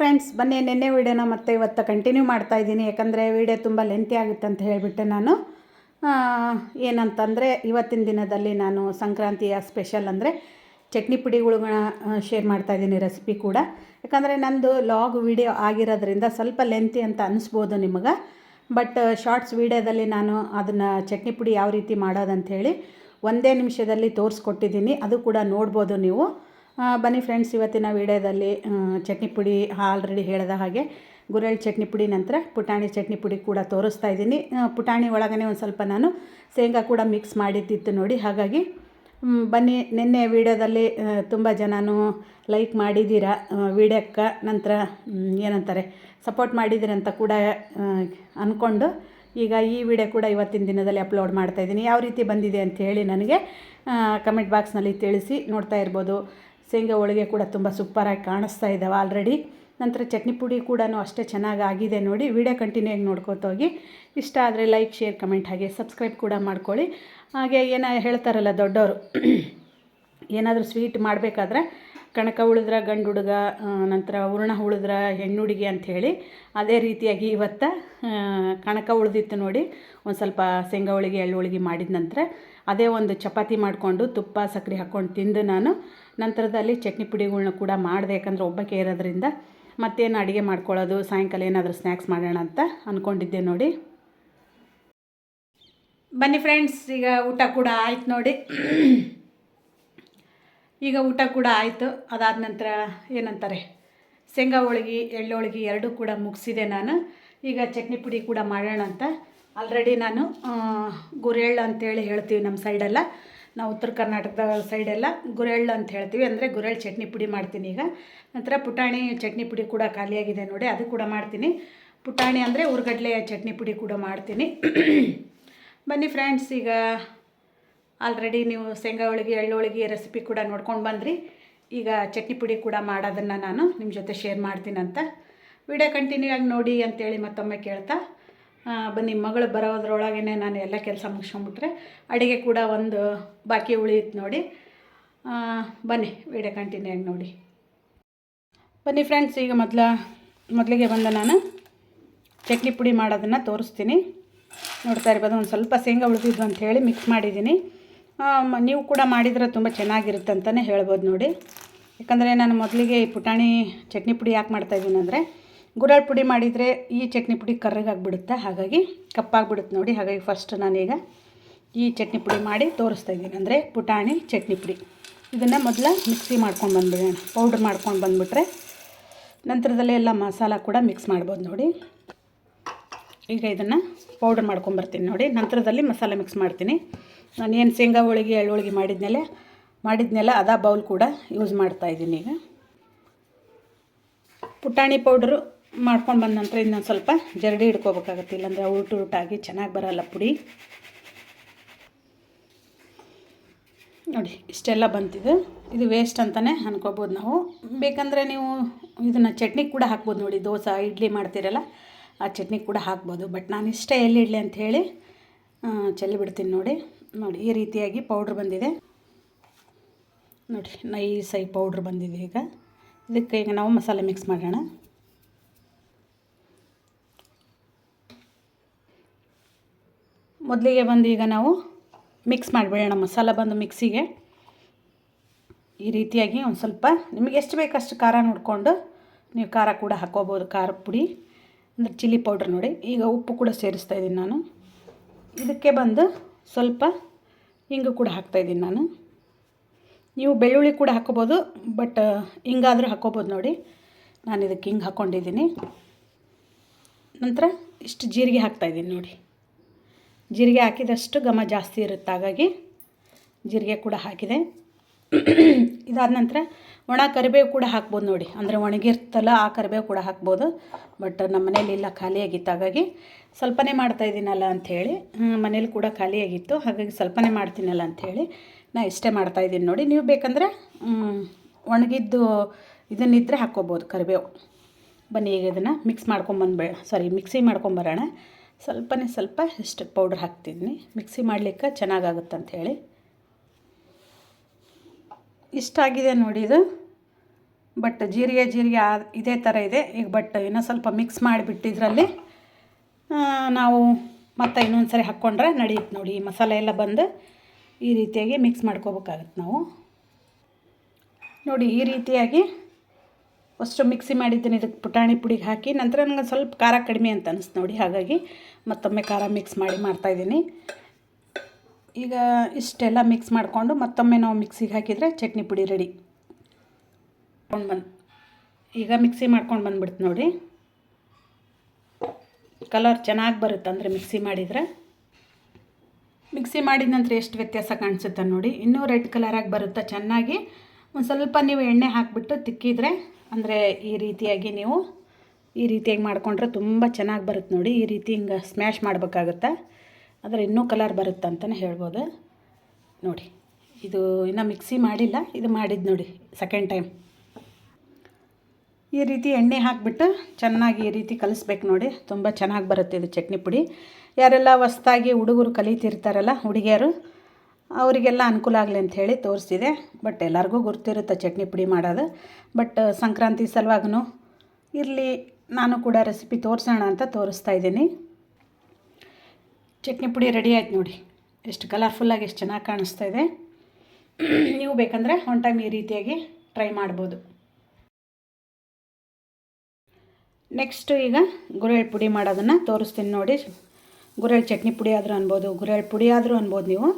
Friends ಬನ್ನಿ, ನಿನ್ನೆ ವೀಡಿಯೋನ ಮತ್ತೆ ಇವತ್ತು ಕಂಟಿನ್ಯೂ ಮಾಡ್ತಾ ಇದ್ದೀನಿ. ಯಾಕಂದರೆ ವೀಡಿಯೋ ತುಂಬ ಲೆಂತಿ ಆಗುತ್ತೆ ಅಂತ ಹೇಳಿಬಿಟ್ಟೆ ನಾನು. ಏನಂತಂದರೆ ಇವತ್ತಿನ ದಿನದಲ್ಲಿ ನಾನು ಸಂಕ್ರಾಂತಿಯ ಸ್ಪೆಷಲ್ ಅಂದರೆ ಚಟ್ನಿ ಪುಡಿಗಳನ್ನ ಶೇರ್ ಮಾಡ್ತಾ ಇದ್ದೀನಿ ರೆಸಿಪಿ ಕೂಡ. ಯಾಕಂದರೆ ನಂದು ಲಾಗ್ ವೀಡಿಯೋ ಆಗಿರೋದ್ರಿಂದ ಸ್ವಲ್ಪ ಲೆಂತಿ ಅಂತ ಅನಿಸ್ಬೋದು ನಿಮಗೆ. ಬಟ್ ಶಾರ್ಟ್ಸ್ ವೀಡಿಯೋದಲ್ಲಿ ನಾನು ಅದನ್ನು ಚಟ್ನಿ ಪುಡಿ ಯಾವ ರೀತಿ ಮಾಡೋದಂಥೇಳಿ ಒಂದೇ ನಿಮಿಷದಲ್ಲಿ ತೋರಿಸ್ಕೊಟ್ಟಿದ್ದೀನಿ. ಅದು ಕೂಡ ನೋಡ್ಬೋದು ನೀವು. ಬನ್ನಿ ಫ್ರೆಂಡ್ಸ್, ಇವತ್ತಿನ ವೀಡಿಯೋದಲ್ಲಿ ಚಟ್ನಿ ಪುಡಿ ಆಲ್ರೆಡಿ ಹೇಳಿದ ಹಾಗೆ ಗುರೆಳ್ ಚಟ್ನಿ ಪುಡಿ ನಂತರ ಪುಟಾಣಿ ಚಟ್ನಿ ಪುಡಿ ಕೂಡ ತೋರಿಸ್ತಾ ಇದ್ದೀನಿ. ಪುಟಾಣಿ ಒಳಗನೆ ಒಂದು ಸ್ವಲ್ಪ ನಾನು ಶೇಂಗಾ ಕೂಡ ಮಿಕ್ಸ್ ಮಾಡಿದ್ದಿತ್ತು ನೋಡಿ. ಹಾಗಾಗಿ ಬನ್ನಿ, ನಿನ್ನೆ ವೀಡಿಯೋದಲ್ಲಿ ತುಂಬ ಜನನು ಲೈಕ್ ಮಾಡಿದ್ದೀರಾ? ವೀಡಿಯೋಕ್ಕೆ ನಂತರ ಏನಂತಾರೆ ಸಪೋರ್ಟ್ ಮಾಡಿದ್ದೀರಂತ ಕೂಡ ಅಂದ್ಕೊಂಡು ಈಗ ಈ ವಿಡಿಯೋ ಕೂಡ ಇವತ್ತಿನ ದಿನದಲ್ಲಿ ಅಪ್ಲೋಡ್ ಮಾಡ್ತಾ ಇದ್ದೀನಿ. ಯಾವ ರೀತಿ ಬಂದಿದೆ ಅಂತ ಹೇಳಿ ನನಗೆ ಕಮೆಂಟ್ ಬಾಕ್ಸ್ನಲ್ಲಿ ತಿಳಿಸಿ ನೋಡ್ತಾ ಇರ್ಬೋದು. ಶೇಂಗಾ ಹೋಳಿಗೆ ಕೂಡ ತುಂಬ ಸೂಪರಾಗಿ ಕಾಣಿಸ್ತಾ ಇದ್ದಾವೆ ಆಲ್ರೆಡಿ ನಂತರ ಚಟ್ನಿ ಪುಡಿ ಕೂಡ ಅಷ್ಟೇ ಚೆನ್ನಾಗಿ ಆಗಿದೆ ನೋಡಿ. ವಿಡಿಯೋ ಕಂಟಿನ್ಯೂ ಆಗಿ ನೋಡ್ಕೊತ ಹೋಗಿ. ಇಷ್ಟ ಆದರೆ ಲೈಕ್ ಶೇರ್ ಕಮೆಂಟ್ ಹಾಗೆ ಸಬ್ಸ್ಕ್ರೈಬ್ ಕೂಡ ಮಾಡ್ಕೊಳ್ಳಿ. ಹಾಗೆ ಏನ ಹೇಳ್ತಾರಲ್ಲ ದೊಡ್ಡವರು ಏನಾದರೂ ಸ್ವೀಟ್ ಮಾಡಬೇಕಾದ್ರೆ ಕಣಕ ಉಳಿದ್ರೆ, ಗಂಡು ಹುಡುಗ ನಂತರ ಹೂರ್ಣ ಉಳಿದ್ರೆ, ಹೆಣ್ಣು ಹುಡುಗಿ ಅಂಥೇಳಿ ಅದೇ ರೀತಿಯಾಗಿ ಇವತ್ತು ಕಣಕ ಉಳಿದಿತ್ತು ನೋಡಿ. ಒಂದು ಸ್ವಲ್ಪ ಶೇಂಗಾ ಹೋಳಿಗೆ, ಎಳ್ಳು ಹೋಳಿಗೆ ಮಾಡಿದ ನಂತರ ಅದೇ ಒಂದು ಚಪಾತಿ ಮಾಡಿಕೊಂಡು ತುಪ್ಪ ಸಕ್ಕರೆ ಹಾಕ್ಕೊಂಡು ತಿಂದು ನಾನು ನಂತರದಲ್ಲಿ ಚಟ್ನಿ ಪುಡಿಗಳ್ನ ಕೂಡ ಮಾಡಿದೆ. ಯಾಕಂದರೆ ಒಬ್ಬಕ್ಕೆ ಇರೋದ್ರಿಂದ ಮತ್ತೇನು ಅಡುಗೆ ಮಾಡ್ಕೊಳ್ಳೋದು, ಸಾಯಂಕಾಲ ಏನಾದರೂ ಸ್ನ್ಯಾಕ್ಸ್ ಮಾಡೋಣ ಅಂತ ಅಂದ್ಕೊಂಡಿದ್ದೆ ನೋಡಿ. ಬನ್ನಿ ಫ್ರೆಂಡ್ಸ್, ಈಗ ಊಟ ಕೂಡ ಆಯ್ತು ನೋಡಿ. ಈಗ ಊಟ ಕೂಡ ಆಯಿತು. ಅದಾದ ನಂತರ ಏನಂತಾರೆ, ಶೇಂಗಾ ಹೋಳಿಗೆ, ಎಳ್ಳು ಹೋಳಿಗೆ ಎರಡೂ ಕೂಡ ಮುಗಿಸಿದೆ ನಾನು. ಈಗ ಚಟ್ನಿ ಪುಡಿ ಕೂಡ ಮಾಡೋಣ ಅಂತ ಆಲ್ರೆಡಿ ನಾನು ಗುರೆಳ್ಳು ಅಂತೇಳಿ ಹೇಳ್ತೀವಿ ನಮ್ಮ ಸೈಡೆಲ್ಲ ನಾವು ಉತ್ತರ ಕರ್ನಾಟಕದ ಸೈಡೆಲ್ಲ ಗುರೆಳ್ಳು ಅಂತ ಹೇಳ್ತೀವಿ. ಅಂದರೆ ಗುರೆಳ್ಳು ಚಟ್ನಿ ಪುಡಿ ಮಾಡ್ತೀನಿ ಈಗ. ನಂತರ ಪುಟಾಣಿ ಚಟ್ನಿ ಪುಡಿ ಕೂಡ ಖಾಲಿಯಾಗಿದೆ ನೋಡಿ, ಅದು ಕೂಡ ಮಾಡ್ತೀನಿ. ಪುಟಾಣಿ ಅಂದರೆ ಉರ್ಗಡ್ಲೆ ಚಟ್ನಿ ಪುಡಿ ಕೂಡ ಮಾಡ್ತೀನಿ. ಬನ್ನಿ ಫ್ರೆಂಡ್ಸ್ ಈಗ ಆಲ್ರೆಡಿ ನೀವು ಶೇಂಗಾ ಹೋಳಿಗೆ, ಎಳ್ಳು ಹೋಳಿಗೆ ರೆಸಿಪಿ ಕೂಡ ನೋಡ್ಕೊಂಡು ಬಂದ್ರಿ. ಈಗ ಚಟ್ನಿ ಪುಡಿ ಕೂಡ ಮಾಡೋದನ್ನು ನಾನು ನಿಮ್ಮ ಜೊತೆ ಶೇರ್ ಮಾಡ್ತೀನಂತ. ವಿಡಿಯೋ ಕಂಟಿನ್ಯೂ ಆಗಿ ನೋಡಿ ಅಂತೇಳಿ ಮತ್ತೊಮ್ಮೆ ಕೇಳ್ತಾ. ಬನ್ನಿ, ಮಗಳು ಬರೋದ್ರೊಳಗೇ ನಾನು ಎಲ್ಲ ಕೆಲಸ ಮುಗಿಸ್ಕೊಂಬಿಟ್ರೆ ಅಡುಗೆ ಕೂಡ ಒಂದು ಬಾಕಿ ಉಳಿಯುತ್ತೆ ನೋಡಿ. ಬನ್ನಿ ವಿಡಿಯೋ ಕಂಟಿನ್ಯೂ ಆಗಿ ನೋಡಿ. ಬನ್ನಿ ಫ್ರೆಂಡ್ಸ್ ಈಗ ಮೊದಲ, ಮೊದಲಿಗೆ ಬಂದು ನಾನು ಚಟ್ನಿ ಪುಡಿ ಮಾಡೋದನ್ನು ತೋರಿಸ್ತೀನಿ. ನೋಡ್ತಾ ಇರ್ಬೋದು, ಒಂದು ಸ್ವಲ್ಪ ಶೇಂಗಾ ಉಳಿದಿದ್ದು ಅಂತ ಹೇಳಿ ಮಿಕ್ಸ್ ಮಾಡಿದ್ದೀನಿ. ನೀವು ಕೂಡ ಮಾಡಿದರೆ ತುಂಬ ಚೆನ್ನಾಗಿರುತ್ತೆ ಅಂತಲೇ ಹೇಳ್ಬೋದು ನೋಡಿ. ಯಾಕಂದರೆ ನಾನು ಮೊದಲಿಗೆ ಈ ಪುಟಾಣಿ ಚಟ್ನಿ ಪುಡಿ ಯಾಕೆ ಮಾಡ್ತಾಯಿದ್ದೀನಿ ಅಂದರೆ ಗುರಳ್ ಪುಡಿ ಮಾಡಿದರೆ ಈ ಚಟ್ನಿ ಪುಡಿ ಕರ್ರಗಾಗ್ಬಿಡುತ್ತೆ ಹಾಗಾಗಿ ಕಪ್ಪಾಗ್ಬಿಡುತ್ತೆ ನೋಡಿ. ಹಾಗಾಗಿ ಫಸ್ಟ್ ನಾನೀಗ ಈ ಚಟ್ನಿ ಪುಡಿ ಮಾಡಿ ತೋರಿಸ್ತಾ ಇದ್ದೀನಿ. ಅಂದರೆ ಪುಟಾಣಿ ಚಟ್ನಿ ಪುಡಿ. ಇದನ್ನು ಮೊದಲು ಮಿಕ್ಸಿ ಮಾಡ್ಕೊಂಡು ಬಂದ್ಬಿಡೋಣ. ಪೌಡ್ರ್ ಮಾಡ್ಕೊಂಡು ಬಂದುಬಿಟ್ರೆ ನಂತರದಲ್ಲೇ ಎಲ್ಲ ಮಸಾಲ ಕೂಡ ಮಿಕ್ಸ್ ಮಾಡ್ಬೋದು ನೋಡಿ. ಈಗ ಇದನ್ನು ಪೌಡ್ರ್ ಮಾಡ್ಕೊಂಬರ್ತೀನಿ ನೋಡಿ. ನಂತರದಲ್ಲಿ ಮಸಾಲೆ ಮಿಕ್ಸ್ ಮಾಡ್ತೀನಿ. ನಾನು ಏನು ಶೇಂಗಾ ಹೋಳಿಗೆ, ಎಳ್ಳು ಹೋಳಿಗೆ ಮಾಡಿದ್ಮೇಲೆ ಮಾಡಿದ್ನೆಲ್ಲ ಅದಾ ಬೌಲ್ ಕೂಡ ಯೂಸ್ ಮಾಡ್ತಾಯಿದ್ದೀನಿ ಈಗ. ಪುಟಾಣಿ ಪೌಡ್ರು ಮಾಡ್ಕೊಂಡು ಬಂದ ನಂತರ ಇನ್ನೊಂದು ಸ್ವಲ್ಪ ಜರಡಿ ಹಿಡ್ಕೋಬೇಕಾಗತ್ತೆ, ಇಲ್ಲಾಂದರೆ ಉರುಟು ಉರುಟಾಗಿ ಚೆನ್ನಾಗಿ ಬರಲ್ಲ ಪುಡಿ. ನೋಡಿ, ಇಷ್ಟೆಲ್ಲ ಬಂತಿದೆ. ಇದು ವೇಸ್ಟ್ ಅಂತಲೇ ಅನ್ಕೋಬೋದು ನಾವು. ಬೇಕಂದರೆ ನೀವು ಇದನ್ನು ಚಟ್ನಿ ಕೂಡ ಹಾಕ್ಬೋದು ನೋಡಿ, ದೋಸೆ, ಇಡ್ಲಿ ಮಾಡ್ತೀರಲ್ಲ, ಆ ಚಟ್ನಿ ಕೂಡ ಹಾಕ್ಬೋದು. ಬಟ್ ನಾನು ಇಷ್ಟೇ ಎಲ್ಲಿ ಇಡ್ಲಿ ಅಂತ ಹೇಳಿ ಚೆಲ್ಲಿ ಬಿಡ್ತೀನಿ ನೋಡಿ. ನೋಡಿ, ಈ ರೀತಿಯಾಗಿ ಪೌಡ್ರ್ ಬಂದಿದೆ. ನೋಡಿ ನೈಸಾಗಿ ಪೌಡ್ರ್ ಬಂದಿದೆ ಈಗ. ಇದಕ್ಕೆ ಈಗ ನಾವು ಮಸಾಲೆ ಮಿಕ್ಸ್ ಮಾಡೋಣ. ಮೊದಲಿಗೆ ಬಂದು ಈಗ ನಾವು ಮಿಕ್ಸ್ ಮಾಡಿಬಿಡೋಣ. ಮಸಾಲ ಬಂದು ಮಿಕ್ಸಿಗೆ ಈ ರೀತಿಯಾಗಿ ಒಂದು ಸ್ವಲ್ಪ ನಿಮಗೆ ಎಷ್ಟು ಬೇಕಷ್ಟು ಖಾರ ನೋಡಿಕೊಂಡು ನೀವು ಖಾರ ಕೂಡ ಹಾಕೋಬೋದು. ಖಾರ ಪುಡಿ, ಅಂದರೆ ಚಿಲ್ಲಿ ಪೌಡ್ರ್ ನೋಡಿ. ಈಗ ಉಪ್ಪು ಕೂಡ ಸೇರಿಸ್ತಾ ಇದ್ದೀನಿ ನಾನು. ಇದಕ್ಕೆ ಬಂದು ಸ್ವಲ್ಪ ಹಿಂಗು ಕೂಡ ಹಾಕ್ತಾಯಿದ್ದೀನಿ ನಾನು. ನೀವು ಬೆಳ್ಳುಳ್ಳಿ ಕೂಡ ಹಾಕೋಬೋದು, ಬಟ್ ಹಿಂಗಾದರೂ ಹಾಕೋಬೋದು ನೋಡಿ. ನಾನು ಇದಕ್ಕೆ ಹಿಂಗೆ ಹಾಕ್ಕೊಂಡಿದ್ದೀನಿ ನಂತರ ಇಷ್ಟು ಜೀರಿಗೆ ಹಾಕ್ತಾಯಿದ್ದೀನಿ ನೋಡಿ. ಜೀರಿಗೆ ಹಾಕಿದಷ್ಟು ಘಮ ಜಾಸ್ತಿ ಇರುತ್ತೆ, ಹಾಗಾಗಿ ಜೀರಿಗೆ ಕೂಡ ಹಾಕಿದೆ. ಇದಾದ ನಂತರ ಒಣ ಕರಿಬೇವು ಕೂಡ ಹಾಕ್ಬೋದು ನೋಡಿ. ಅಂದರೆ ಒಣಗಿರ್ತಲ್ಲ, ಆ ಕರಿಬೇವು ಕೂಡ ಹಾಕ್ಬೋದು. ಬಟ್ ನಮ್ಮ ಮನೇಲಿ ಇಲ್ಲ, ಖಾಲಿಯಾಗಿತ್ತು. ಹಾಗಾಗಿ ಸ್ವಲ್ಪನೇ ಮಾಡ್ತಾಯಿದ್ದೀನಲ್ಲ ಅಂಥೇಳಿ ಮನೇಲಿ ಕೂಡ ಖಾಲಿಯಾಗಿತ್ತು. ಹಾಗಾಗಿ ಸ್ವಲ್ಪನೇ ಮಾಡ್ತೀನಲ್ಲ ಅಂಥೇಳಿ ನಾ ಇಷ್ಟೇ ಮಾಡ್ತಾಯಿದ್ದೀನಿ ನೋಡಿ. ನೀವು ಬೇಕಂದರೆ ಒಣಗಿದ್ದು ಇದನ್ನಿದ್ದರೆ ಹಾಕ್ಕೋಬೋದು ಕರಿಬೇವು. ಬನ್ನಿ ಈಗ ಇದನ್ನು ಮಿಕ್ಸ್ ಮಾಡ್ಕೊಂಬಂದ್ಬೇ ಸಾರಿ ಮಿಕ್ಸಿ ಮಾಡ್ಕೊಂಬರೋಣ. ಸ್ವಲ್ಪನೇ ಸ್ವಲ್ಪ ಇಷ್ಟು ಪೌಡ್ರ್ ಹಾಕ್ತಿದ್ದೀನಿ ಮಿಕ್ಸಿ ಮಾಡಲಿಕ್ಕೆ ಚೆನ್ನಾಗಾಗುತ್ತೆ ಅಂಥೇಳಿ ಇಷ್ಟಾಗಿದೆ ನೋಡಿ ಇದು. ಬಟ್ ಜೀರಿಗೆ ಜೀರಿಗೆ ಆ- ಇದೇ ಥರ ಇದೆ. ಈಗ ಬಟ್ ಇನ್ನೂ ಸ್ವಲ್ಪ ಮಿಕ್ಸ್ ಮಾಡಿಬಿಟ್ಟಿದ್ರಲ್ಲಿ ನಾವು ಮತ್ತೆ ಇನ್ನೊಂದು ಸರಿ ಹಾಕ್ಕೊಂಡ್ರೆ ನಡೆಯುತ್ತೆ ನೋಡಿ. ಈ ಮಸಾಲೆ ಎಲ್ಲ ಬಂದು ಈ ರೀತಿಯಾಗಿ ಮಿಕ್ಸ್ ಮಾಡ್ಕೋಬೇಕಾಗತ್ತೆ ನಾವು. ನೋಡಿ ಈ ರೀತಿಯಾಗಿ ಅಷ್ಟು ಮಿಕ್ಸಿ ಮಾಡಿದ್ದೀನಿ ಇದಕ್ಕೆ ಪುಟಾಣಿ ಪುಡಿಗೆ ಹಾಕಿ, ನಂತರ ನನಗೆ ಸ್ವಲ್ಪ ಖಾರ ಕಡಿಮೆ ಅಂತ ಅನಿಸ್ತು ನೋಡಿ, ಹಾಗಾಗಿ ಮತ್ತೊಮ್ಮೆ ಖಾರ ಮಿಕ್ಸ್ ಮಾಡಿ ಮಾಡ್ತಾಯಿದ್ದೀನಿ ಈಗ ಇಷ್ಟೆಲ್ಲ ಮಿಕ್ಸ್ ಮಾಡಿಕೊಂಡು ಮತ್ತೊಮ್ಮೆ ನಾವು ಮಿಕ್ಸಿಗೆ ಹಾಕಿದರೆ ಚಟ್ನಿ ಪುಡಿ ರೆಡಿ. ಮಾಡ್ಕೊಂಡು ಬಂದು ಈಗ ಮಿಕ್ಸಿ ಮಾಡ್ಕೊಂಡು ಬಂದ್ಬಿಡ್ತು ನೋಡಿ. ಕಲರ್ ಚೆನ್ನಾಗಿ ಬರುತ್ತೆ ಅಂದರೆ ಮಿಕ್ಸಿ ಮಾಡಿದರೆ. ಮಿಕ್ಸಿ ಮಾಡಿದ ನಂತರ ಎಷ್ಟು ವ್ಯತ್ಯಾಸ ಕಾಣಿಸುತ್ತೆ ನೋಡಿ, ಇನ್ನೂ ರೆಡ್ ಕಲರಾಗಿ ಬರುತ್ತೆ ಚೆನ್ನಾಗಿ. ಒಂದು ಸ್ವಲ್ಪ ನೀವು ಎಣ್ಣೆ ಹಾಕಿಬಿಟ್ಟು ತಿಕ್ಕಿದರೆ ಅಂದರೆ ಈ ರೀತಿಯಾಗಿ ನೀವು ಈ ರೀತಿಯಾಗಿ ಮಾಡಿಕೊಂಡ್ರೆ ತುಂಬ ಚೆನ್ನಾಗಿ ಬರುತ್ತೆ ನೋಡಿ. ಈ ರೀತಿ ಹಿಂಗೆ ಸ್ಮ್ಯಾಶ್ ಮಾಡಬೇಕಾಗುತ್ತೆ. ಆದರೆ ಇನ್ನೂ ಕಲರ್ ಬರುತ್ತೆ ಅಂತಲೇ ಹೇಳ್ಬೋದು. ನೋಡಿ, ಇದು ಇನ್ನೂ ಮಿಕ್ಸಿ ಮಾಡಿಲ್ಲ. ಇದು ಮಾಡಿದ್ದು ನೋಡಿ ಸೆಕೆಂಡ್ ಟೈಮ್ ಈ ರೀತಿ ಎಣ್ಣೆ ಹಾಕಿಬಿಟ್ಟು ಚೆನ್ನಾಗಿ ಈ ರೀತಿ ಕಲಿಸ್ಬೇಕು ನೋಡಿ. ತುಂಬ ಚೆನ್ನಾಗಿ ಬರುತ್ತೆ ಇದು ಚಟ್ನಿ ಪುಡಿ. ಯಾರೆಲ್ಲ ಹೊಸ್ದಾಗಿ ಹುಡುಗರು ಕಲಿತಿರ್ತಾರಲ್ಲ, ಹುಡುಗಿಯರು ಅವರಿಗೆಲ್ಲ ಅನುಕೂಲ ಆಗಲಿ ಅಂತ ಹೇಳಿ ತೋರಿಸಿದೆ. ಬಟ್ ಎಲ್ಲರಿಗೂ ಗೊತ್ತಿರುತ್ತೆ ಚಟ್ನಿ ಪುಡಿ ಮಾಡೋದು. ಬಟ್ ಸಂಕ್ರಾಂತಿ ಸಲುವಾಗೂ ಇರಲಿ, ನಾನು ಕೂಡ ರೆಸಿಪಿ ತೋರಿಸೋಣ ಅಂತ ತೋರಿಸ್ತಾ ಇದ್ದೀನಿ. ಚಟ್ನಿ ಪುಡಿ ರೆಡಿ ಆಯ್ತು ನೋಡಿ. ಎಷ್ಟು ಕಲರ್ಫುಲ್ಲಾಗಿ ಎಷ್ಟು ಚೆನ್ನಾಗಿ ಕಾಣಿಸ್ತಾ ಇದೆ. ನೀವು ಬೇಕಂದರೆ ಒನ್ ಟೈಮ್ ಈ ರೀತಿಯಾಗಿ ಟ್ರೈ ಮಾಡ್ಬೋದು. ನೆಕ್ಸ್ಟು ಈಗ ಗುರೆಳ್ ಪುಡಿ ಮಾಡೋದನ್ನು ತೋರಿಸ್ತೀನಿ ನೋಡಿ. ಗುರೆಳ್ ಚಟ್ನಿ ಪುಡಿ ಆದರೂ ಅನ್ಬೋದು ಗುರೆಳ್ ಪುಡಿ ಆದರೂ ಅನ್ಬೋದು ನೀವು.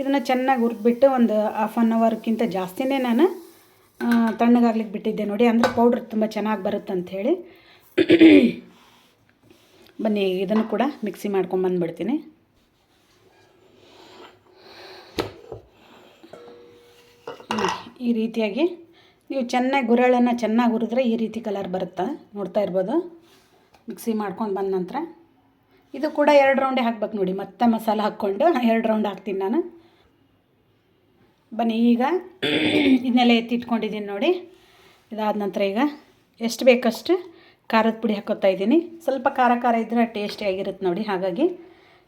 ಇದನ್ನು ಚೆನ್ನಾಗಿ ಹುರಿದ್ಬಿಟ್ಟು ಒಂದು ಹಾಫ್ ಆನ್ ಅವರ್ಗಿಂತ ಜಾಸ್ತಿನೇ ನಾನು ತಣ್ಣಗಾಗ್ಲಿಕ್ಕೆ ಬಿಟ್ಟಿದ್ದೆ ನೋಡಿ. ಅಂದರೆ ಪೌಡ್ರ್ ತುಂಬ ಚೆನ್ನಾಗಿ ಬರುತ್ತೆ ಅಂಥೇಳಿ ಬನ್ನಿ, ಇದನ್ನು ಕೂಡ ಮಿಕ್ಸಿ ಮಾಡ್ಕೊಂಬಂದ್ಬಿಡ್ತೀನಿ ಈ ರೀತಿಯಾಗಿ. ನೀವು ಚೆನ್ನಾಗಿ ಗುರಳನ್ನು ಚೆನ್ನಾಗಿ ಹುರಿದ್ರೆ ಈ ರೀತಿ ಕಲರ್ ಬರುತ್ತೆ? ನೋಡ್ತಾ ಇರ್ಬೋದು. ಮಿಕ್ಸಿ ಮಾಡ್ಕೊಂಡು ಬಂದ ನಂತರ. ಇದು ಕೂಡ ಎರಡು ರೌಂಡೇ ಹಾಕ್ಬೇಕು ನೋಡಿ. ಮತ್ತೆ ಮಸಾಲೆ ಹಾಕ್ಕೊಂಡು ಎರಡು ರೌಂಡ್ ಹಾಕ್ತೀನಿ ನಾನು. ಬನ್ನಿ, ಈಗ ಇದನ್ನೆಲ್ಲ ಎತ್ತಿಟ್ಕೊಂಡಿದ್ದೀನಿ ನೋಡಿ. ಇದಾದ ನಂತರ ಈಗ ಎಷ್ಟು ಬೇಕಷ್ಟು ಖಾರದ ಪುಡಿ ಹಾಕೋತಾ ಇದ್ದೀನಿ. ಸ್ವಲ್ಪ ಖಾರ ಖಾರ ಇದ್ದರೆ ಟೇಸ್ಟಿಯಾಗಿರುತ್ತೆ ನೋಡಿ, ಹಾಗಾಗಿ.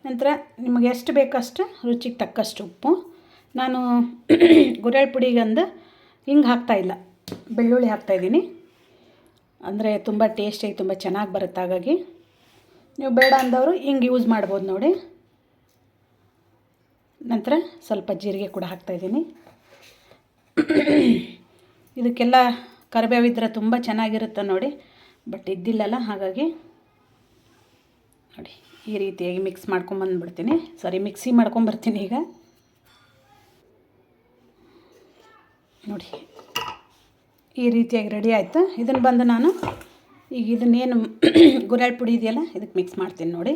ನಂತರ ನಿಮಗೆ ಎಷ್ಟು ಬೇಕಷ್ಟು ರುಚಿಗೆ ತಕ್ಕಷ್ಟು ಉಪ್ಪು. ನಾನು ಗುರೆಳ್ ಪುಡಿಗಂದು ಹಿಂಗೆ ಹಾಕ್ತಾಯಿಲ್ಲ ಬೆಳ್ಳುಳ್ಳಿ ಹಾಕ್ತಾಯಿದ್ದೀನಿ ಅಂದರೆ ತುಂಬ ಟೇಸ್ಟಿಯಾಗಿ ತುಂಬ ಚೆನ್ನಾಗಿ ಬರುತ್ತೆ, ಹಾಗಾಗಿ. ನೀವು ಬೇಡ ಅಂದವರು ಹಿಂಗೆ ಯೂಸ್ ಮಾಡ್ಬೋದು ನೋಡಿ. ನಂತರ ಸ್ವಲ್ಪ ಜೀರಿಗೆ ಕೂಡ ಹಾಕ್ತಾಯಿದ್ದೀನಿ ಇದಕ್ಕೆಲ್ಲ ಕರಿಬೇವಿದ್ರೆ ತುಂಬ ಚೆನ್ನಾಗಿರುತ್ತೆ ನೋಡಿ, ಬಟ್ ಇದ್ದಿಲ್ಲಲ್ಲ, ಹಾಗಾಗಿ ನೋಡಿ, ಈ ರೀತಿಯಾಗಿ ಮಿಕ್ಸ್ ಮಾಡ್ಕೊಂಬಂದ್ಬಿಡ್ತೀನಿ ಸಾರಿ ಮಿಕ್ಸಿ ಮಾಡ್ಕೊಂಬರ್ತೀನಿ ಈಗ. ನೋಡಿ, ಈ ರೀತಿಯಾಗಿ ರೆಡಿ ಆಯಿತು? ಇದನ್ನು ಬಂದು ನಾನು, ಈಗ ಇದನ್ನೇನು ಗುರಾಳ್ ಪುಡಿ ಇದೆಯಲ್ಲ, ಇದಕ್ಕೆ ಮಿಕ್ಸ್ ಮಾಡ್ತೀನಿ ನೋಡಿ.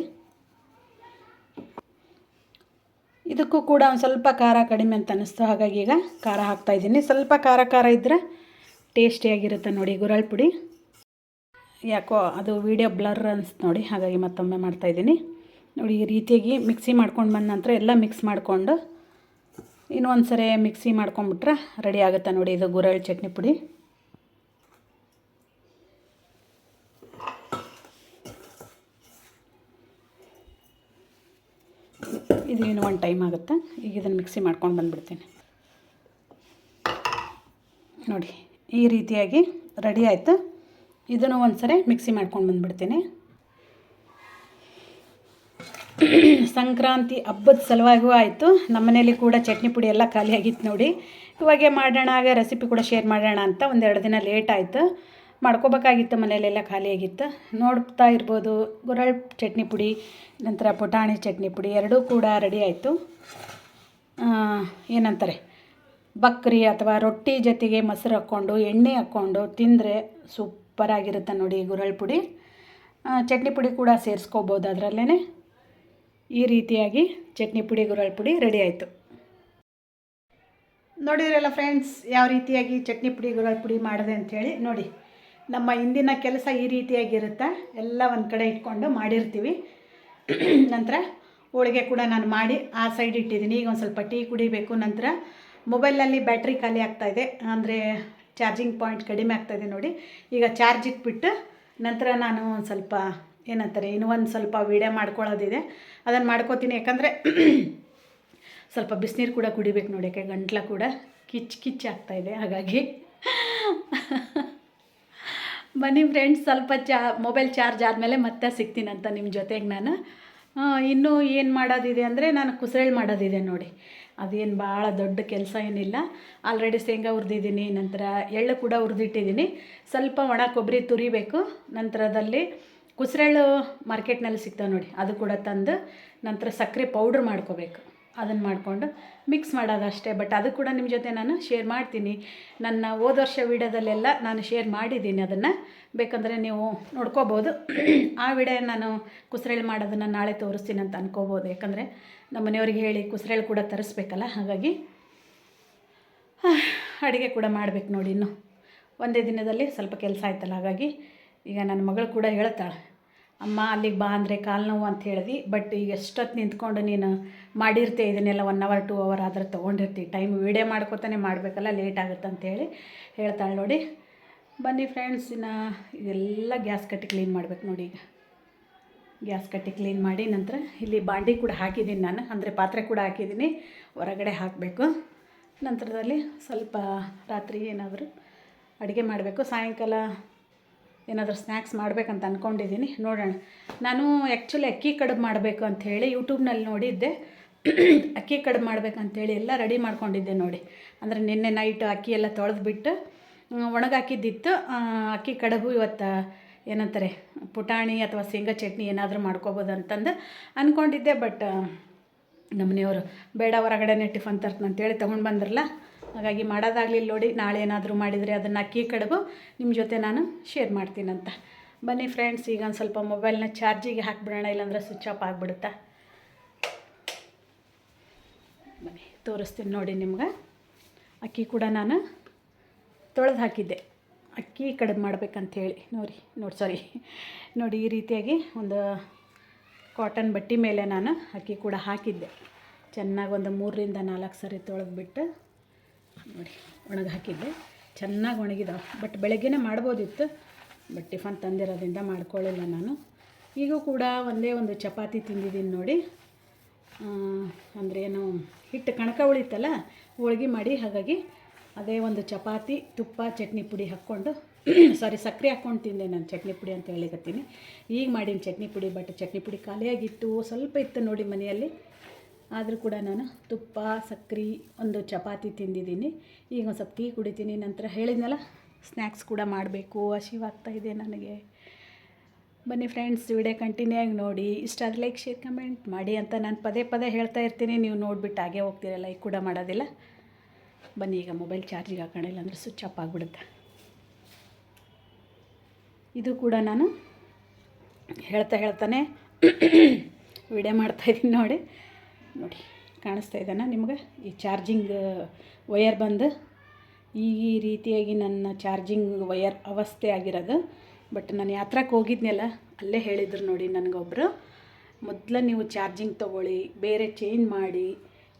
ಇದಕ್ಕೂ ಕೂಡ ಒಂದು ಸ್ವಲ್ಪ ಖಾರ ಕಡಿಮೆ ಅಂತ ಅನ್ನಿಸ್ತು. ಹಾಗಾಗಿ ಈಗ ಖಾರ ಹಾಕ್ತಾಯಿದ್ದೀನಿ ಸ್ವಲ್ಪ ಖಾರ ಖಾರ ಇದ್ದರೆ ಟೇಸ್ಟಿಯಾಗಿರುತ್ತೆ ನೋಡಿ ಗುರಳ್ ಪುಡಿ. ಯಾಕೋ ಅದು ವೀಡಿಯೋ ಬ್ಲರ್ ಅನಿಸ್ತು ನೋಡಿ, ಹಾಗಾಗಿ ಮತ್ತೊಮ್ಮೆ ಮಾಡ್ತಾಯಿದ್ದೀನಿ ನೋಡಿ ಈ ರೀತಿಯಾಗಿ ಮಿಕ್ಸಿ ಮಾಡ್ಕೊಂಡು ಬಂದ ನಂತರ ಎಲ್ಲ ಮಿಕ್ಸ್ ಮಾಡಿಕೊಂಡು ಇನ್ನೊಂದು ಸರಿ ಮಿಕ್ಸಿ ಮಾಡ್ಕೊಂಬಿಟ್ರೆ ರೆಡಿ ಆಗುತ್ತೆ ನೋಡಿ ಇದು ಗುರಳ್ ಚಟ್ನಿ ಪುಡಿ. ಇದು ಒಂದು ಟೈಮ್ ಆಗುತ್ತೆ. ಈಗ ಇದನ್ನು ಮಿಕ್ಸಿ ಮಾಡ್ಕೊಂಡು ಬಂದುಬಿಡ್ತೀನಿ. ನೋಡಿ, ಈ ರೀತಿಯಾಗಿ ರೆಡಿ ಆಯಿತು. ಇದನ್ನು ಒಂದು ಸರಿ ಮಿಕ್ಸಿ ಮಾಡ್ಕೊಂಡು ಬಂದುಬಿಡ್ತೀನಿ. ಸಂಕ್ರಾಂತಿ ಹಬ್ಬದ ಸಲುವಾಗೂ ಆಯಿತು. ನಮ್ಮನೇಲಿ ಕೂಡ ಚಟ್ನಿ ಪುಡಿ ಎಲ್ಲ ಖಾಲಿ ಆಗಿತ್ತು ನೋಡಿ. ಇವಾಗೆ ಮಾಡೋಣ ಆಗ ರೆಸಿಪಿ ಕೂಡ ಶೇರ್ ಮಾಡೋಣ ಅಂತ ಒಂದೆರಡು ದಿನ ಲೇಟ್ ಆಯಿತು. ಮಾಡ್ಕೋಬೇಕಾಗಿತ್ತು ಮನೆಯಲ್ಲೆಲ್ಲ ಖಾಲಿಯಾಗಿತ್ತು ನೋಡ್ತಾ ಇರ್ಬೋದು, ಗುರಳ್ ಚಟ್ನಿ ಪುಡಿ, ನಂತರ ಪುಟಾಣಿ ಚಟ್ನಿ ಪುಡಿ ಎರಡೂ ಕೂಡ ರೆಡಿ ಆಯಿತು. ಏನಂತಾರೆ? ಬಕ್ರಿ ಅಥವಾ ರೊಟ್ಟಿ ಜೊತೆಗೆ ಮೊಸರು ಹಾಕ್ಕೊಂಡು, ಎಣ್ಣೆ ಹಾಕ್ಕೊಂಡು ತಿಂದರೆ ಸೂಪರಾಗಿರುತ್ತೆ ನೋಡಿ ಗುರಳ್ ಪುಡಿ. ಚಟ್ನಿ ಪುಡಿ ಕೂಡ ಸೇರಿಸ್ಕೋಬೋದು ಅದರಲ್ಲೇ ಈ ರೀತಿಯಾಗಿ ಚಟ್ನಿ ಪುಡಿ, ಗುರಳ್ ಪುಡಿ ರೆಡಿ ಆಯಿತು. ನೋಡಿದ್ರಲ್ಲ ಫ್ರೆಂಡ್ಸ್ ಯಾವ ರೀತಿಯಾಗಿ ಚಟ್ನಿ ಪುಡಿ, ಗುರಳ್ ಪುಡಿ ಮಾಡಿದೆ ಅಂಥೇಳಿ ನೋಡಿ. ನಮ್ಮ ಹಿಂದಿನ ಕೆಲಸ ಈ ರೀತಿಯಾಗಿರುತ್ತೆ. ಎಲ್ಲ ಒಂದು ಕಡೆ ಇಟ್ಕೊಂಡು ಮಾಡಿರ್ತೀವಿ. ನಂತರ ಹೋಳಿಗೆ ಕೂಡ ನಾನು ಮಾಡಿ ಆ ಸೈಡ್ ಇಟ್ಟಿದ್ದೀನಿ. ಈಗ ಒಂದು ಸ್ವಲ್ಪ ಟೀ ಕುಡಿಬೇಕು. ನಂತರ ಮೊಬೈಲಲ್ಲಿ ಬ್ಯಾಟ್ರಿ ಖಾಲಿ ಆಗ್ತಾಯಿದೆ ಅಂದರೆ ಚಾರ್ಜಿಂಗ್ ಪಾಯಿಂಟ್ ಕಡಿಮೆ ಆಗ್ತಾಯಿದೆ ನೋಡಿ. ಈಗ ಚಾರ್ಜ್ ಇಟ್ಬಿಟ್ಟು ನಂತರ ನಾನು ಒಂದು ಸ್ವಲ್ಪ ಏನಂತಾರೆ, ಇನ್ನೂ ಒಂದು ಸ್ವಲ್ಪ ವೀಡಿಯೋ ಮಾಡ್ಕೊಳ್ಳೋದಿದೆ. ಅದನ್ನು ಮಾಡ್ಕೋತೀನಿ. ಯಾಕಂದರೆ ಸ್ವಲ್ಪ ಬಿಸಿನೀರು ಕೂಡ ಕುಡಿಬೇಕು ನೋಡಿ. ಯಾಕೆ ಗಂಟ್ಲ ಕೂಡ ಕಿಚ್ ಕಿಚ್ ಆಗ್ತಾಯಿದೆ ಹಾಗಾಗಿ ಬನ್ನಿ ಫ್ರೆಂಡ್ಸ್ ಸ್ವಲ್ಪ ಚಾ ಮೊಬೈಲ್ ಚಾರ್ಜ್ ಆದಮೇಲೆ ಮತ್ತೆ ಸಿಗ್ತೀನಂತ ನಿಮ್ಮ ಜೊತೆಗೆ ನಾನು. ಇನ್ನೂ ಏನು ಮಾಡೋದಿದೆ ಅಂದರೆ ನಾನು ಕುಸರಳು ಮಾಡೋದಿದೆ ನೋಡಿ. ಅದೇನು ಭಾಳ ದೊಡ್ಡ ಕೆಲಸ ಏನಿಲ್ಲ. ಆಲ್ರೆಡಿ ಶೇಂಗಾ ಹುರಿದಿದ್ದೀನಿ, ನಂತರ ಎಳ್ಳು ಕೂಡ ಹುರಿದಿಟ್ಟಿದ್ದೀನಿ. ಸ್ವಲ್ಪ ಒಣ ಕೊಬ್ಬರಿ ತುರಿಬೇಕು, ನಂತರದಲ್ಲಿ ಕುಸರಳು ಮಾರ್ಕೆಟ್ನಲ್ಲಿ ಸಿಗ್ತಾವೆ ನೋಡಿ. ಅದು ಕೂಡ ತಂದು ನಂತರ ಸಕ್ಕರೆ ಪೌಡ್ರ್ ಮಾಡ್ಕೋಬೇಕು. ಅದನ್ನು ಮಾಡಿಕೊಂಡು ಮಿಕ್ಸ್ ಮಾಡೋದಷ್ಟೇ. ಬಟ್ ಅದು ಕೂಡ ನಿಮ್ಮ ಜೊತೆ ನಾನು ಶೇರ್ ಮಾಡ್ತೀನಿ. ನನ್ನ ಹೋದ ವರ್ಷ ವೀಡಿಯೋದಲ್ಲೆಲ್ಲ ನಾನು ಶೇರ್ ಮಾಡಿದ್ದೀನಿ ಅದನ್ನು. ಬೇಕಂದರೆ ನೀವು ನೋಡ್ಕೋಬೋದು. ಆ ವಿಡಿಯೋ ನಾನು ಕುಸ್ರೆಳು ಮಾಡೋದನ್ನು ನಾಳೆ ತೋರಿಸ್ತೀನಿ ಅಂತ ಅನ್ಕೋಬೋದು. ಯಾಕಂದರೆ ನಮ್ಮ ಮನೆಯವ್ರಿಗೆ ಹೇಳಿ ಕುಸ್ರೆಳು ಕೂಡ ತರಿಸ್ಬೇಕಲ್ಲ, ಹಾಗಾಗಿ ಅಡುಗೆ ಕೂಡ ಮಾಡಬೇಕು ನೋಡಿ ಇನ್ನು. ಒಂದೇ ದಿನದಲ್ಲಿ ಸ್ವಲ್ಪ ಕೆಲಸ ಆಯ್ತಲ್ಲ, ಹಾಗಾಗಿ ಈಗ ನನ್ನ ಮಗಳು ಕೂಡ ಹೇಳ್ತಾಳೆ. ಅಮ್ಮ ಅಲ್ಲಿಗೆ ಬಾ ಅಂದರೆ ಕಾಲು ನೋವು ಅಂತ ಹೇಳಿದ್ವಿ. ಬಟ್ ಈಗ ಎಷ್ಟೊತ್ತು ನಿಂತ್ಕೊಂಡು ನೀನು ಮಾಡಿರ್ತೆ, ಇದನ್ನೆಲ್ಲ ಒನ್ ಅವರ್ ಟೂ ಅವರ್ ಆದರೆ ತೊಗೊಂಡಿರ್ತೀವಿ ಟೈಮ್ ವೀಡಿಯೋ ಮಾಡ್ಕೊತಾನೆ ಮಾಡಬೇಕಲ್ಲ ಲೇಟ್ ಆಗುತ್ತೆ ಅಂತೇಳಿ ಹೇಳ್ತಾಳೆ ನೋಡಿ. ಬನ್ನಿ ಫ್ರೆಂಡ್ಸ್ ಇನ್ನು ಇದೆಲ್ಲ ಗ್ಯಾಸ್ ಕಟ್ಟಿ ಕ್ಲೀನ್ ಮಾಡ್ಬೇಕು ನೋಡಿ ಈಗ. ಗ್ಯಾಸ್ ಕಟ್ಟಿ ಕ್ಲೀನ್ ಮಾಡಿ ನಂತರ ಇಲ್ಲಿ ಬಾಂಡಿ ಕೂಡ ಹಾಕಿದ್ದೀನಿ ನಾನು. ಅಂದರೆ ಪಾತ್ರೆ ಕೂಡ ಹಾಕಿದ್ದೀನಿ. ಹೊರಗಡೆ ಹಾಕಬೇಕು. ನಂತರದಲ್ಲಿ ಸ್ವಲ್ಪ ರಾತ್ರಿ ಏನಾದರೂ ಅಡುಗೆ ಮಾಡಬೇಕು. ಸಾಯಂಕಾಲ ಏನಾದರೂ ಸ್ನ್ಯಾಕ್ಸ್ ಮಾಡಬೇಕಂತ ಅಂದ್ಕೊಂಡಿದ್ದೀನಿ ನೋಡೋಣ. ನಾನು ಆ್ಯಕ್ಚುಲಿ ಅಕ್ಕಿ ಕಡುಬು ಮಾಡಬೇಕು ಅಂಥೇಳಿ ಯೂಟ್ಯೂಬ್ನಲ್ಲಿ ನೋಡಿದ್ದೆ. ಅಕ್ಕಿ ಕಡುಬು ಮಾಡ್ಬೇಕಂತೇಳಿ ಎಲ್ಲ ರೆಡಿ ಮಾಡ್ಕೊಂಡಿದ್ದೆ ನೋಡಿ. ಅಂದರೆ ನಿನ್ನೆ ನೈಟ್ ಅಕ್ಕಿ ಎಲ್ಲ ತೊಳೆದ್ಬಿಟ್ಟು ಒಣಗಾಕಿದ್ದಿತ್ತು. ಅಕ್ಕಿ ಕಡುಬು ಇವತ್ತು ಏನಂತಾರೆ, ಪುಟಾಣಿ ಅಥವಾ ಶೇಂಗಾ ಚಟ್ನಿ ಏನಾದರೂ ಮಾಡ್ಕೋಬೋದು ಅಂತಂದು ಅಂದ್ಕೊಂಡಿದ್ದೆ ಬಟ್ ನಮ್ಮನೆಯವರು ಬೇಡ ಹೊರಗಡೆನೇ ಟಿಫನ್ ತರ್ತಂತೇಳಿ ತೊಗೊಂಡು ಬಂದ್ರಲ್ಲ ಹಾಗಾಗಿ ಮಾಡೋದಾಗಲಿಲ್ಲ ನೋಡಿ, ನಾಳೆ ಏನಾದರೂ ಮಾಡಿದರೆ ಅದನ್ನು ಅಕ್ಕಿ ಕಡುಬು ನಿಮ್ಮ ಜೊತೆ ನಾನು ಶೇರ್ ಮಾಡ್ತೀನಂತ. ಬನ್ನಿ ಫ್ರೆಂಡ್ಸ್ ಈಗ ಒಂದು ಸ್ವಲ್ಪ ಮೊಬೈಲ್ನ ಚಾರ್ಜಿಗೆ ಹಾಕ್ಬಿಡೋಣ, ಇಲ್ಲಾಂದ್ರೆ ಸ್ವಿಚ್ ಆಫ್ ಆಗಿಬಿಡುತ್ತಾ? ಬನ್ನಿ, ತೋರಿಸ್ತೀನಿ ನೋಡಿ ನಿಮ್ಗೆ. ಅಕ್ಕಿ ಕೂಡ ನಾನು ತೊಳೆದು ಹಾಕಿದ್ದೆ. ಅಕ್ಕಿ ಕಡಿಮೆ ಮಾಡ್ಬೇಕಂತ ಹೇಳಿ. ನೋಡಿ ನೋಡಿ ಸಾರಿ ನೋಡಿ, ಈ ರೀತಿಯಾಗಿ ಒಂದು ಕಾಟನ್ ಬಟ್ಟೆ ಮೇಲೆ ನಾನು ಅಕ್ಕಿ ಕೂಡ ಹಾಕಿದ್ದೆ. ಚೆನ್ನಾಗಿ ಒಂದು ಮೂರರಿಂದ ನಾಲ್ಕು ಸರಿ ತೊಳೆದ್ಬಿಟ್ಟು ನೋಡಿ ಒಣಗಿ ಹಾಕಿದ್ದೆ. ಚೆನ್ನಾಗಿ ಒಣಗಿದಾವೆ ಬಟ್ ಬೆಳಗ್ಗೆನೇ ಮಾಡ್ಬೋದಿತ್ತು. ಬಟ್ ಟಿಫನ್ ತಂದಿರೋದ್ರಿಂದ ಮಾಡ್ಕೊಳ್ಳಿಲ್ಲ ನಾನು. ಈಗೂ ಕೂಡ ಒಂದೇ ಒಂದು ಚಪಾತಿ ತಿಂದಿದ್ದೀನಿ ನೋಡಿ. ಅಂದರೆ ಏನು, ಹಿಟ್ಟು ಕಣಕ ಉಳಿತಲ್ಲ, ಹೋಳ್ಗೆ ಮಾಡಿ, ಹಾಗಾಗಿ ಅದೇ ಒಂದು ಚಪಾತಿ, ತುಪ್ಪ, ಚಟ್ನಿ ಪುಡಿ ಹಾಕ್ಕೊಂಡು ಸಾರಿ ಸಕ್ಕರೆ ಹಾಕ್ಕೊಂಡು ತಿಂದೆ ನಾನು ಚಟ್ನಿ ಪುಡಿ ಅಂತ ಹೇಳಿಕತ್ತೀನಿ. ಈಗ ಮಾಡೀನಿ ಚಟ್ನಿ ಪುಡಿ ಬಟ್ ಚಟ್ನಿ ಪುಡಿ ಖಾಲಿಯಾಗಿತ್ತು. ಸ್ವಲ್ಪ ಇತ್ತು ನೋಡಿ ಮನೆಯಲ್ಲಿ. ಆದರೂ ಕೂಡ ನಾನು ತುಪ್ಪ ಸಕ್ಕರೆ ಒಂದು ಚಪಾತಿ ತಿಂದಿದ್ದೀನಿ. ಈಗ ಒಂದು ಸ್ವಲ್ಪ ಟೀ ಕುಡಿತೀನಿ. ನಂತರ ಹೇಳಿದ್ನಲ್ಲ ಸ್ನ್ಯಾಕ್ಸ್ ಕೂಡ ಮಾಡಬೇಕು. ಹಸಿವಾಗ್ತಾ ಇದೆ ನನಗೆ. ಬನ್ನಿ ಫ್ರೆಂಡ್ಸ್, ವಿಡಿಯೋ ಕಂಟಿನ್ಯೂ ಆಗಿ ನೋಡಿ. ಇಷ್ಟ ಆದರೆ ಲೈಕ್ ಶೇರ್ ಕಮೆಂಟ್ ಮಾಡಿ ಅಂತ ನಾನು ಪದೇ ಪದೇ ಹೇಳ್ತಾ ಇರ್ತೀನಿ. ನೀವು ನೋಡಿಬಿಟ್ಟು ಹಾಗೆ ಹೋಗ್ತೀರ ಲೈಕ್ ಕೂಡ ಮಾಡೋದಿಲ್ಲ. ಬನ್ನಿ, ಈಗ ಮೊಬೈಲ್ ಚಾರ್ಜಿಗೆ ಹಾಕೋಣ. ಇಲ್ಲಾಂದರೆ ಸ್ವಿಚ್ ಆಫ್ ಆಗಿಬಿಡುತ್ತೆ. ಇದು ಕೂಡ ನಾನು ಹೇಳ್ತಾ ಹೇಳ್ತಾನೆ ವಿಡಿಯೋ ಮಾಡ್ತಾಯಿದ್ದೀನಿ ನೋಡಿ. ನೋಡಿ, ಕಾಣಿಸ್ತಾ ಇದ್ದಾನ ನಿಮ್ಗೆ? ಈ ಚಾರ್ಜಿಂಗ್ ವಯರ್ ಬಂದು ಈ ರೀತಿಯಾಗಿ ನನ್ನ ಚಾರ್ಜಿಂಗ್ ವಯರ್ ಅವಸ್ಥೆ ಆಗಿರೋದು. ಬಟ್ ನಾನು ಯಾತ್ರಕ್ಕೆ ಹೋಗಿದ್ನಲ್ಲ, ಅಲ್ಲೇ ಹೇಳಿದ್ರು ನೋಡಿ ನನಗೊಬ್ಬರು ಮೊದಲು ನೀವು ಚಾರ್ಜಿಂಗ್ ತೊಗೊಳ್ಳಿ, ಬೇರೆ ಚೇಂಜ್ ಮಾಡಿ,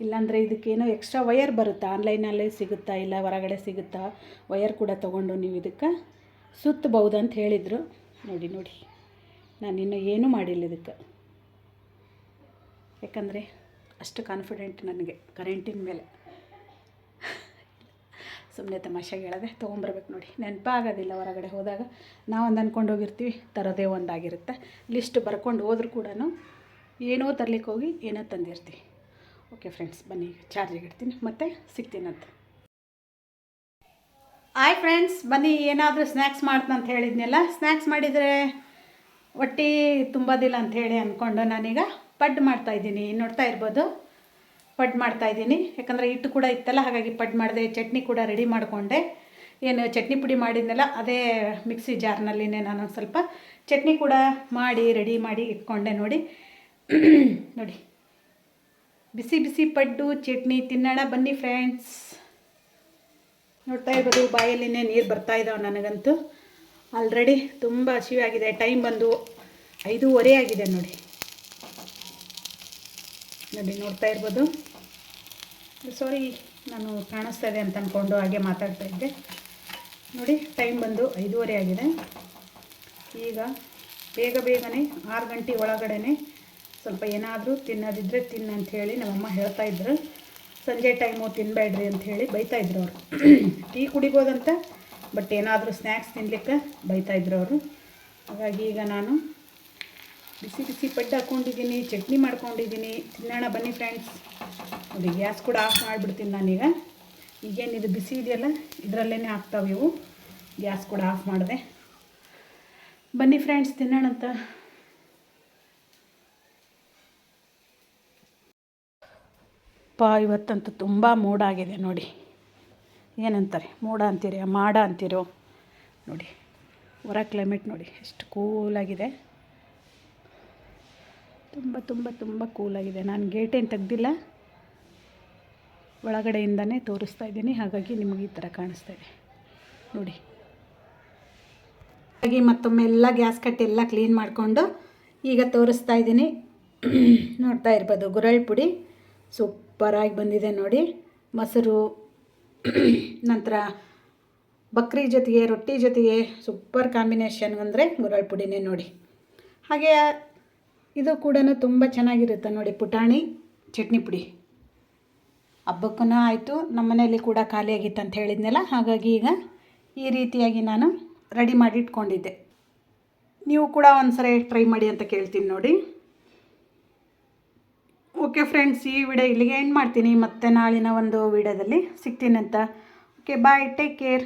ಇಲ್ಲಾಂದರೆ ಇದಕ್ಕೇನೋ ಎಕ್ಸ್ಟ್ರಾ ವಯರ್ ಬರುತ್ತಾ? ಆನ್ಲೈನಲ್ಲೇ ಸಿಗುತ್ತಾ ಇಲ್ಲ, ಹೊರಗಡೆ ಸಿಗುತ್ತಾ? ವಯರ್ ಕೂಡ ತೊಗೊಂಡು ನೀವು ಇದಕ್ಕೆ ಸುತ್ತಬಹುದು ಅಂತ ಹೇಳಿದರು. ನೋಡಿ ನೋಡಿ ನಾನು ಇನ್ನೂ ಏನೂ ಮಾಡಿಲ್ಲ ಇದಕ್ಕೆ. ಯಾಕಂದರೆ ಅಷ್ಟು ಕಾನ್ಫಿಡೆಂಟ್ ನನಗೆ ಕರೆಂಟಿನ ಮೇಲೆ ಸುಮ್ಮನೆ ತಮಾಷೆಗೆ ಹೇಳದೆ ತೊಗೊಂಬರ್ಬೇಕು ನೋಡಿ. ನೆನಪಾಗೋದಿಲ್ಲ ಹೊರಗಡೆ ಹೋದಾಗ. ನಾವೊಂದು ಅಂದ್ಕೊಂಡು ಹೋಗಿರ್ತೀವಿ, ತರೋದೇ ಒಂದಾಗಿರುತ್ತೆ. ಲಿಸ್ಟ್ ಬರ್ಕೊಂಡು ಹೋದ್ರೂ ಕೂಡ ಏನೋ ತರ್ಲಿಕ್ಕೆ ಹೋಗಿ ಏನೋ ತಂದಿರ್ತೀವಿ. ಓಕೆ ಫ್ರೆಂಡ್ಸ್ ಬನ್ನಿ ಚಾರ್ಜಿಗೆ ಇಡ್ತೀನಿ. ಮತ್ತೆ ಸಿಗ್ತೀನಂತ ಆಯ್ ಫ್ರೆಂಡ್ಸ್ ಬನ್ನಿ, ಏನಾದರೂ ಸ್ನ್ಯಾಕ್ಸ್ ಮಾಡ್ತ ಅಂತ ಹೇಳಿದ್ನಲ್ಲ? ಸ್ನ್ಯಾಕ್ಸ್ ಮಾಡಿದರೆ ಹೊಟ್ಟಿ ತುಂಬೋದಿಲ್ಲ ಅಂಥೇಳಿ ಅಂದ್ಕೊಂಡು ನಾನೀಗ. ಪಡ್ ಮಾಡ್ತಾಯಿದ್ದೀನಿ ನೋಡ್ತಾ ಇರ್ಬೋದು? ಪಡ್ ಮಾಡ್ತಾಯಿದ್ದೀನಿ ಯಾಕಂದರೆ ಹಿಟ್ಟು ಕೂಡ ಇತ್ತಲ್ಲ, ಹಾಗಾಗಿ ಪಡ್ ಮಾಡಿದೆ. ಚಟ್ನಿ ಕೂಡ ರೆಡಿ ಮಾಡಿಕೊಂಡೆ. ಏನು, ಚಟ್ನಿ ಪುಡಿ ಮಾಡಿದ್ನಲ್ಲ, ಅದೇ ಮಿಕ್ಸಿ ಜಾರ್ನಲ್ಲಿನೇ ನಾನು ಸ್ವಲ್ಪ ಚಟ್ನಿ ಕೂಡ ಮಾಡಿ ರೆಡಿ ಮಾಡಿ ಇಟ್ಕೊಂಡೆ ನೋಡಿ. ನೋಡಿ. ಬಿಸಿ ಬಿಸಿ ಪಡ್ಡು, ಚಟ್ನಿ, ತಿನ್ನೋಣ ಬನ್ನಿ ಫ್ರೆಂಡ್ಸ್ ನೋಡ್ತಾ ಇರ್ಬೋದು, ಬಾಯಲ್ಲಿನೇ ನೀರು ಬರ್ತಾ ಇದ್ದಾವೆ ನನಗಂತೂ. ಆಲ್ರೆಡಿ ತುಂಬ ಹಸಿವಾಗಿದೆ. ಟೈಮ್ ಬಂದು ಐದೂವರೆ ಆಗಿದೆ ನೋಡಿ. ನೋಡಿ ನೋಡ್ತಾ ಇರ್ಬೋದು. ಸಾರಿ ನಾನು ಕಾಣಿಸ್ತಾ ಇದೆ ಅಂತ ಅಂದ್ಕೊಂಡು ಹಾಗೆ ಮಾತಾಡ್ತಾ ಇದ್ದೆ. ನೋಡಿ ಟೈಮ್ ಬಂದು ಐದೂವರೆ ಆಗಿದೆ. ಈಗ ಬೇಗ ಬೇಗನೆ ಆರು ಗಂಟೆ ಒಳಗಡೆ ಸ್ವಲ್ಪ ಏನಾದರೂ ತಿನ್ನೋದಿದ್ರೆ ತಿನ್ನ ಅಂಥೇಳಿ ನಮ್ಮಮ್ಮ ಹೇಳ್ತಾ ಇದ್ರು. ಸಂಜೆ ಟೈಮು ತಿನ್ನಬೇಡ್ರಿ ಅಂಥೇಳಿ ಬೈತಾ ಬೈತಾಯಿದ್ರು ಅವರು. ಟೀ ಕುಡಿಬೋದಂತ ಬಟ್ ಏನಾದರೂ ಸ್ನ್ಯಾಕ್ಸ್ ತಿನ್ನಲಿಕ್ಕೆ ಬೈತಾಯಿದ್ರು ಅವರು. ಹಾಗಾಗಿ ಈಗ ನಾನು ಬಿಸಿ ಬಿಸಿ ಪಡ್ಡು ಹಾಕ್ಕೊಂಡಿದ್ದೀನಿ ಚಟ್ನಿ ಮಾಡ್ಕೊಂಡಿದ್ದೀನಿ. ತಿನ್ನೋಣ ಬನ್ನಿ ಫ್ರೆಂಡ್ಸ್ ನೋಡಿ ಗ್ಯಾಸ್ ಕೂಡ ಆಫ್ ಮಾಡಿಬಿಡ್ತೀನಿ ನಾನೀಗ. ಈಗೇನಿದು ಬಿಸಿ ಇದೆಯಲ್ಲ ಇದರಲ್ಲೇ ಹಾಕ್ತಾವೆ ಇವು. ಗ್ಯಾಸ್ ಕೂಡ ಆಫ್ ಮಾಡಿದೆ. ಬನ್ನಿ ಫ್ರೆಂಡ್ಸ್ ತಿನ್ನೋಣಂತ ಪಾ, ಇವತ್ತಂತೂ ತುಂಬ ಮೋಡ ಆಗಿದೆ ನೋಡಿ. ಏನಂತಾರೆ? ಮೋಡ ಅಂತೀರಿ? ಮಾಡ ಅಂತೀರೋ? ನೋಡಿ, ಹೊರ ಕ್ಲೈಮೇಟ್ ನೋಡಿ, ಎಷ್ಟು ಕೂಲಾಗಿದೆ ತುಂಬ ತುಂಬ ತುಂಬ ಕೂಲಾಗಿದೆ. ನಾನು ಗೇಟೇನು ತೆಗ್ದಿಲ್ಲ. ಒಳಗಡೆಯಿಂದನೇ ತೋರಿಸ್ತಾ ಇದ್ದೀನಿ. ಹಾಗಾಗಿ ನಿಮಗೆ ಈ ಥರ ಕಾಣಿಸ್ತಾ ಇದೆ. ನೋಡಿ. ಹಾಗಾಗಿ ಮತ್ತೊಮ್ಮೆ ಎಲ್ಲ ಗ್ಯಾಸ್ ಕಟ್ಟಿ ಎಲ್ಲ ಕ್ಲೀನ್ ಮಾಡಿಕೊಂಡು ಈಗ ತೋರಿಸ್ತಾ ಇದ್ದೀನಿ. ನೋಡ್ತಾ ಇರ್ಬೋದು ಗುರಳ್ ಪುಡಿ. ಸೂಪರಾಗಿ ಬಂದಿದೆ ನೋಡಿ. ಮೊಸರು, ನಂತರ ಬಕ್ರಿ ಜೊತೆಗೆ, ರೊಟ್ಟಿ ಜೊತೆಗೆ ಸೂಪರ್ ಕಾಂಬಿನೇಷನ್ ಅಂದರೆ ಗುರಳ್ ಪುಡಿನೇ ನೋಡಿ. ಹಾಗೆ ಇದು ಕೂಡ ತುಂಬ ಚೆನ್ನಾಗಿರುತ್ತೆ ನೋಡಿ ಪುಟಾಣಿ, ಚಟ್ನಿ ಪುಡಿ. ಹಬ್ಬಕ್ಕೂ ಆಯಿತು, ನಮ್ಮ ಮನೆಯಲ್ಲಿ ಕೂಡ ಖಾಲಿಯಾಗಿತ್ತು ಅಂತ ಹೇಳಿದ್ನಲ್ಲ, ಹಾಗಾಗಿ ಈಗ ಈ ರೀತಿಯಾಗಿ ನಾನು ರೆಡಿ ಮಾಡಿ ಇಟ್ಕೊಂಡಿದ್ದೆ ನೀವು ಕೂಡ ಒಂದ್ಸರಿ ಟ್ರೈ ಮಾಡಿ ಅಂತ ಕೇಳ್ತೀನಿ ನೋಡಿ. ಓಕೆ ಫ್ರೆಂಡ್ಸ್, ಈ ವಿಡಿಯೋ ಇಲ್ಲಿಗೆ ಎಂಡ್ ಮಾಡ್ತೀನಿ. ಮತ್ತೆ ನಾಳಿನ ಒಂದು ವಿಡಿಯೋದಲ್ಲಿ ಸಿಗ್ತೀನಿ ಅಂತ. Okay bye take care